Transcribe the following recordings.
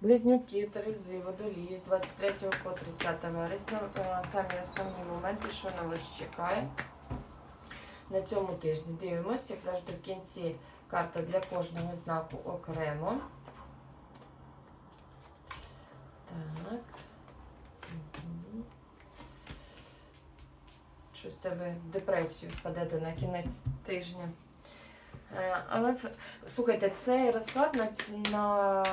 Близнюки, Терези, Водолії з 23 по 30 вересня. Е, Самі основні моменти, що на вас чекає на цьому тижні. Дивимось, як завжди, в кінці карта для кожного знаку окремо. Так. Щось це ви в депресію впадете на кінець тижня. Е, Але слухайте, цей розклад на, на,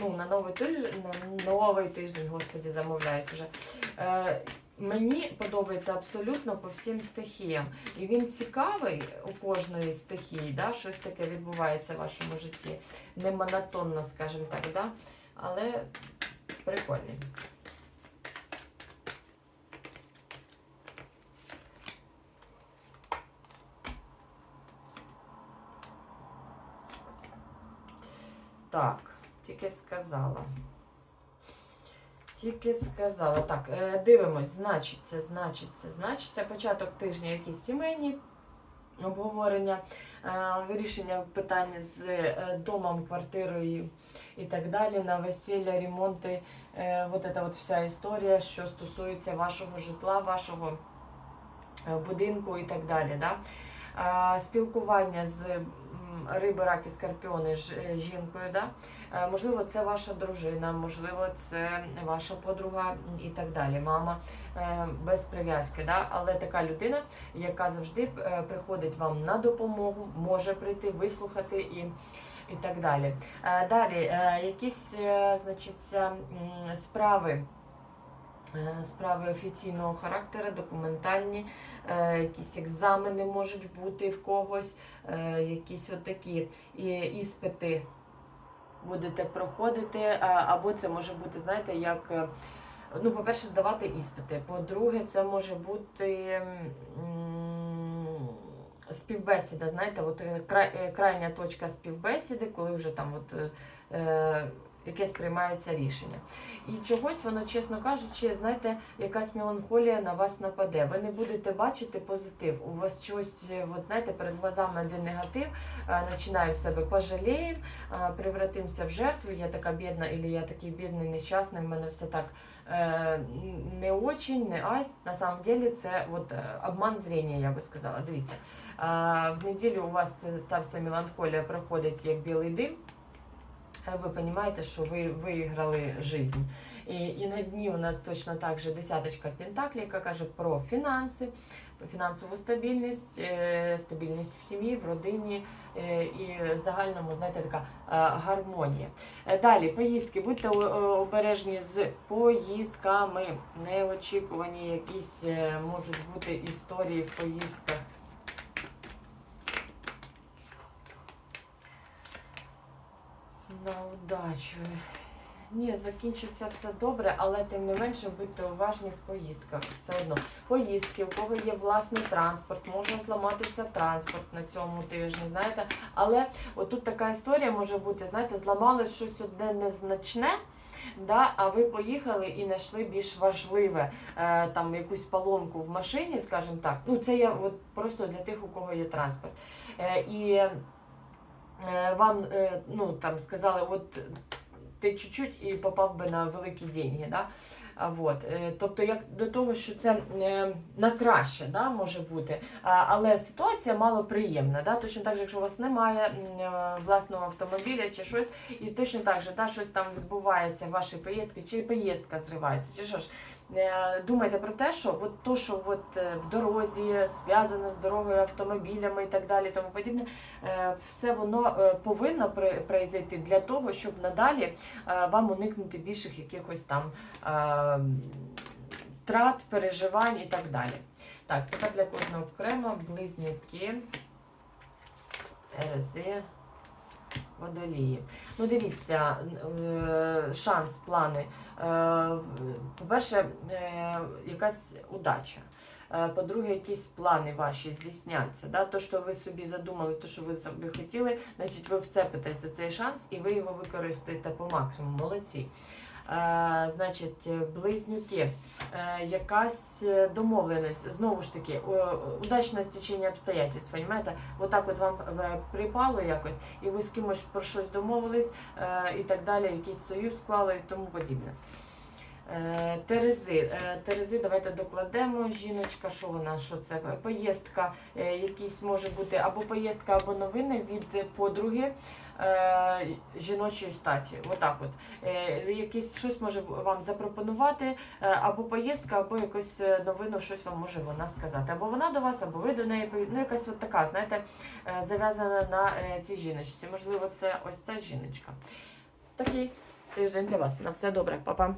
ну, на новий тиждень, на новий тиждень, господі, замовляюсь вже. Е, Мені подобається абсолютно по всім стихіям. І він цікавий у кожної стихії, да? щось таке відбувається в вашому житті. Не монотонно, скажімо так, да? але прикольний. Так, тільки сказала. Тільки сказала. Так, е, дивимось, значиться, значиться, значиться. Початок тижня якісь сімейні обговорення, е, вирішення питання з е, домом, квартирою і так далі, на весілля, ремонти. Вот эта от вся історія, що стосується вашого житла, вашого будинку і так далі. Да? Спілкування з риби, раки, скорпіони ж е, жінкою. Да? Е, Можливо, це ваша дружина, можливо, це ваша подруга і так далі. Мама е, без прив'язки. Да? Але така людина, яка завжди приходить вам на допомогу, може прийти, вислухати і. І так далі. Далі, якісь значиться, справи, справи офіційного характеру, документальні, е, якісь екзамени можуть бути в когось, е, якісь отакі іспити будете проходити, або це може бути, знаєте, як. е, Ну, по-перше, здавати іспити. По-друге, це може бути співбесіда. Знаєте, от е, край, е, крайня точка співбесіди, коли вже там от, якесь приймається рішення. І чогось воно, чесно кажучи, знаєте, якась меланхолія на вас нападе. Ви не будете бачити позитив. У вас щось, е, от, знаєте, перед глазами один негатив, е, починаємо себе пожаліємо, е, превратимося в жертву. Я така бідна, або я такий бідний, нещасний, в мене все так не очень, не айс. На самом деле це от, обман зрення, я би сказала. Дивіться, в неділю у вас та вся меланхолія проходить як білий дим. Е, Ви розумієте, що ви виграли життя. І, і на дні у нас точно так же десяточка пентаклів, яка каже про фінанси, фінансову стабільність, е, стабільність в сім'ї, в родині е, і загальному, знаєте, така гармонія. Далі, поїздки. Будьте обережні з поїздками. Неочікувані якісь можуть бути історії в поїздках. На удачу. Ні, закінчиться все добре, але тим не менше будьте уважні в поїздках. Все одно. Поїздки, у кого є власний транспорт, може зламатися транспорт на цьому тижні, знаєте. Але отут така історія може бути, знаєте, зламали щось одне незначне. Да, а ви поїхали і знайшли більш важливе, е, там якусь поломку в машині, скажімо так. Ну, це я от просто для тих, у кого є транспорт. Е, і вам е, ну, там сказали, от ти чуть-чуть і попав би на великі деньги. Да? Вот. Е, Тобто, як до того, що це е, на краще да, може бути, але ситуація мало приємна. Да? Точно так же, якщо у вас немає е, власного автомобіля чи щось, і точно так же да, щось там відбувається в вашій поїздці, чи поїздка зривається, чи що ж. Е, Думайте про те, що от то, що от е, в дорозі зв'язано з дорогою, автомобілями і так далі, тому подібне, е, все воно повинно произойти для того, щоб надалі вам уникнути більших якихось там трат, переживань і так далі. Так, тепер для кожного окремо близнюки, Терези, водолії. Ну, дивіться, е, шанс, плани. Е, По-перше, е, якась удача. По-друге, якісь плани ваші здійсняться. Да? То, що ви собі задумали, то, що ви собі хотіли, значить ви вцепитеся цей шанс і ви його використаєте по максимуму. Молодці. Е, значить, близнюки, е, якась е, домовленість, знову ж таки, удачне стечення обстоятельств, розумієте? Отак от вам припало якось, і ви з кимось про щось домовились і так далі, якийсь союз склали і тому подібне. Е, Терези. Е, Терези, давайте докладемо. Жіночка, що вона? Що це? Поїздка, е, якісь може бути або поїздка, або новини від подруги жіночої статі. Отак от. Якісь щось може вам запропонувати, або поїздка, або якусь новину, щось вам може вона сказати. Або вона до вас, або ви до неї. Ну, якась от така, знаєте, зав'язана на цій жіночці. Можливо, це ось ця жіночка. Такий тиждень для вас. На все добре, Па-па.